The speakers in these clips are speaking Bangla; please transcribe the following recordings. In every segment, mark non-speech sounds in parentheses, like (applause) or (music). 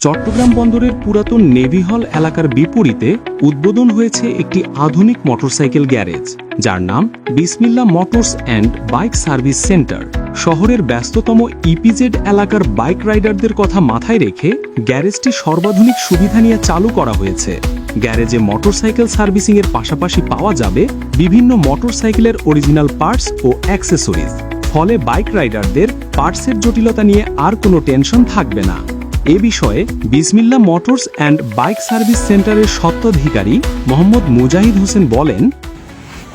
চট্টগ্রাম বন্দরের পুরাতন নেভি হল এলাকার বিপরীতে উদ্বোধন হয়েছে একটি আধুনিক মোটরসাইকেল গ্যারেজ, যার নাম Bismillah motors and bike service centre. শহরের ব্যস্ততম ইপিজেড এলাকার বাইক রাইডারদের কথা মাথায় রেখে গ্যারেজটি সর্বাধুনিক সুবিধা নিয়ে চালু করা হয়েছে। গ্যারেজে মোটরসাইকেল সার্ভিসিং এর পাশাপাশি পাওয়া যাবে বিভিন্ন মোটরসাইকেলের অরিজিনাল পার্টস ও অ্যাক্সেসরিজ। ফলে বাইক রাইডারদের পার্টসের জটিলতা নিয়ে আর কোনো টেনশন থাকবে না। এ বিষয়ে বিসমিল্লা মোটরস অ্যান্ড বাইক সার্ভিস সেন্টারের স্বত্বাধিকারী মোহাম্মদ মুজাহিদ হোসেন বলেন,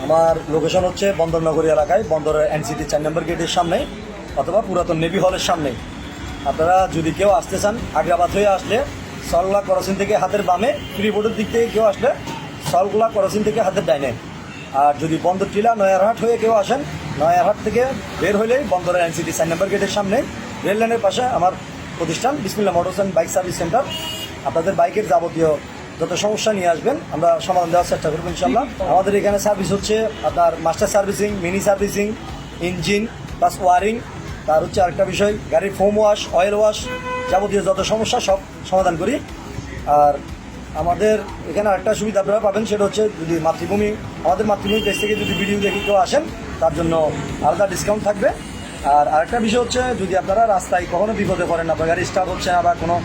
আমার লোকেশন হচ্ছে বন্দরনগরী এলাকায়, বন্দরের এনসিটি চার নম্বর গেটের সামনে অথবা পুরাতন নেভি হলের সামনে। আপনারা যদি কেউ আসতে চান আগ্রাবাদ হয়ে আসলে সলগোলা করসিন থেকে হাতের বামে, ফ্রিবোর্ডের দিক থেকে কেউ আসলে সলগোলা করসিন থেকে হাতের ডাইনে। আর যদি বন্দর টিলা নয়ারহাট হয়ে কেউ আসেন, নয়ারহাট থেকে বের হলেই বন্দরের এনসিটি চার নম্বর গেটের সামনে। রেল লাইনের পাশে আমার প্রতিষ্ঠান Bismillah motors and bike service centre. আপনাদের বাইকের যাবতীয় যত সমস্যা নিয়ে আসবেন, আমরা সমাধান দেওয়ার চেষ্টা করব ইনশাল্লাহ আমাদের এখানে সার্ভিস হচ্ছে আপনার master servicing, mini servicing, engine, plus wiring. তার হচ্ছে আরেকটা বিষয়, গাড়ির ফোম ওয়াশ, অয়েল ওয়াশ, যাবতীয় যত সমস্যা, সব সমাধান করি। আর আমাদের এখানে আরেকটা সুবিধা আপনারা পাবেন, সেটা হচ্ছে যদি মাতৃভূমি, আমাদের মাতৃভূমি দেশ থেকে যদি ভিডিও দেখে কেউ আসেন, তার জন্য আলাদা ডিসকাউন্ট থাকবে। আর আরেকটা বিষয় হচ্ছে, যদি আপনারা রাস্তায় কখনো বিপদে পড়েন আপনার গাড়ি স্টার্ট হচ্ছে না বা কোনো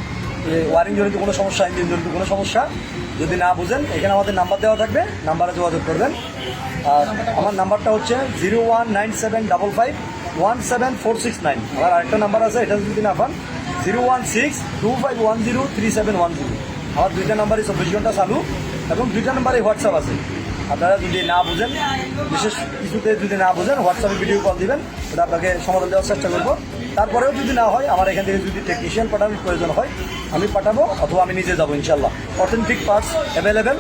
ওয়ারিং জনিত কোনো সমস্যা ইঞ্জিন জনিত কোনো সমস্যা, যদি না বুঝেন, এখানে আমাদের নাম্বার দেওয়া থাকবে নাম্বারে যোগাযোগ করবেন। আর আমার নাম্বারটা হচ্ছে zero one nine seven double five one seven four six nine আমার আরেকটা নাম্বার আছে, এটা যদি না পান zero one six two five one zero three seven one zero আমার দুইটা নাম্বারই চব্বিশ ঘণ্টা চালু, এবং দুইটা নাম্বারে হোয়াটসঅ্যাপ আছে। আপনারা যদি না বুঝেন, বিশেষ কিছুতে যদি না বুঝেন হোয়াটসঅ্যাপে ভিডিও কল দিবেন, ওটা আপনাকে সমাধান দেওয়ার চেষ্টা করব। তারপরেও যদি না হয়, আমার এখান থেকে যদি টেকনিশিয়ান পাঠানোর প্রয়োজন হয়, আমি পাঠাবো অথবা আমি নিজে যাব ইনশাল্লাহ অথেন্টিক পার্টস অ্যাভেলেবেল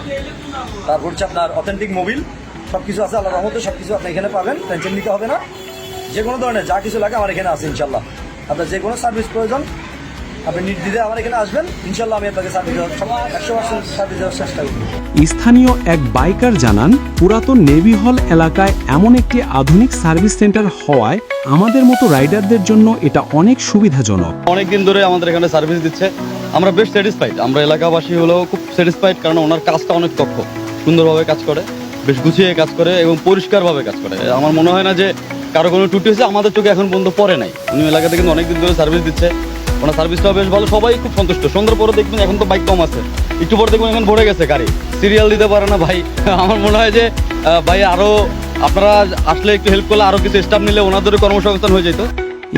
তারপর হচ্ছে আপনার অথেন্টিক মোবিল সব কিছু আছে আল্লাহ রহমতে সব কিছু আপনি এখানে পাবেন টেনশন নিতে হবে না। যে কোনো ধরনের যা কিছু লাগে আমার এখানে আছে ইনশাল্লাহ আপনার যে কোনো সার্ভিস প্রয়োজন আপনি নির্দ্বিধে আমার এখানে আসবেন ইনশাল্লাহ আমি আপনাকে সার্ভিস দেওয়ার একশো পার্সেন্ট সার্ভিস দেওয়ার চেষ্টা করব। স্থানীয় এক বাইকার জানান পুরাতন নেভি হল এলাকায় এমন একটি আধুনিক সার্ভিস সেন্টার হওয়ায় আমাদের মতো রাইডারদের জন্য এটা অনেক সুবিধাজনক। অনেক দিন ধরে আমাদের এখানে সার্ভিস দিচ্ছে। আমরা বেশ স্যাটিসফাইড আমরা এলাকাবাসী হলেও খুব স্যাটিসফাইড কারণ ওনার কাজটা অনেক দক্ষ সুন্দরভাবে কাজ করে বেশ গুছিয়ে কাজ করে এবং পরিষ্কারভাবে কাজ করে। আমার মনে হয় না যে কারও কোনো টুটি হয়েছে আমাদের চোখে এখন পর্যন্ত পড়ে নাই। উনি এলাকাতে কিন্তু অনেক দিন ধরে সার্ভিস দিচ্ছে। ওনার সার্ভিসটাও বেশ ভালো সবাই খুব সন্তুষ্ট। সন্ধ্যার পরে দেখবেন এখন তো বাইক কম আছে। একটু পরে দেখবেন এখন ভরে গেছে গাড়ি। সিরিয়াল দিতে পারে না ভাই। (laughs) আমার মনে হয় যে ভাই আরও আপনারা আসলে একটু হেল্প করলে আরও কিছু স্টাফ নিলে ওনাদেরও কর্মসংস্থান হয়ে যেত।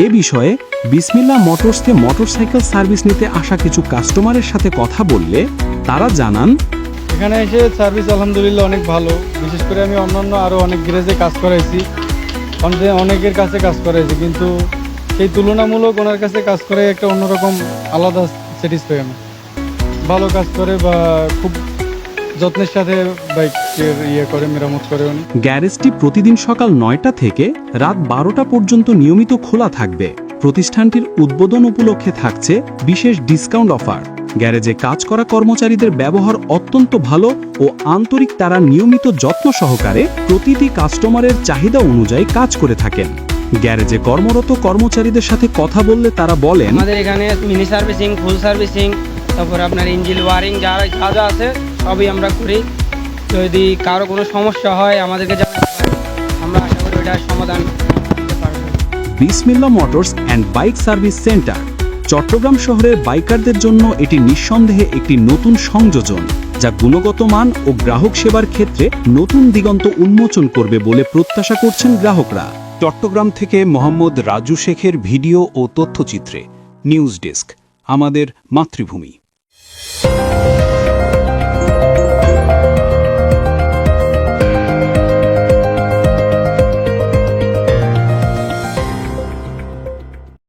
এ বিষয়ে বিসমিল্লা মোটরসকে মোটরসাইকেল সার্ভিস নিতে আসা কিছু কাস্টমারের সাথে কথা বললে তারা জানান এখানে এসে সার্ভিস আলহামদুলিল্লাহ অনেক ভালো। বিশেষ করে আমি অন্যান্য আরও অনেক গ্যারেজে কাজ করাইছি। অনেকের কাছে কাজ করাইছি কিন্তু সেই তুলনামূলক ওনার কাছে কাজ করে একটা অন্যরকম আলাদা স্যাটিসফাই আমি ভালো কাজ করে বা খুব যত্নের সাথে বাইকের ইয়ে করে, মেরামত করে উনি। গ্যারেজটি প্রতিদিন সকাল নয়টা থেকে রাত বারোটা পর্যন্ত নিয়মিত খোলা থাকবে। প্রতিষ্ঠানটির উদ্বোধন উপলক্ষে থাকছে বিশেষ ডিসকাউন্ট অফার। গ্যারেজে কাজ করা কর্মচারীদের ব্যবহার অত্যন্ত ভালো ও আন্তরিক তারা নিয়মিত যত্ন সহকারে প্রতিটি কাস্টমারের চাহিদা অনুযায়ী কাজ করে থাকেন। গ্যারেজে কর্মরত কর্মচারীদের সাথে কথা বললে তারা বলেন আমাদের এখানে মিনি সার্ভিসিং ফুল সার্ভিসিং তারপর আপনার ইঞ্জিন ওয়ারিং যা যা যা আছে সবই আমরা করি। যদি কারও কোনো সমস্যা হয় আমাদেরকে আমরা আশা করি ওটার সমাধান করতে পারব। Bismillah motors and bike service centre Chattogram শহরের বাইকারদের জন্য এটি নিঃসন্দেহে একটি নতুন সংযোজন যা গুণগত মান ও গ্রাহক সেবার ক্ষেত্রে নতুন দিগন্ত উন্মোচন করবে বলে প্রত্যাশা করছেন গ্রাহকরা। চট্টগ্রাম থেকে মোহাম্মদ রাজু শেখের ভিডিও ও তথ্যচিত্রে নিউজ ডেস্ক আমাদের মাতৃভূমি।